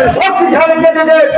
তার থেকে শক্তিশালী ক্যান্ডিডেট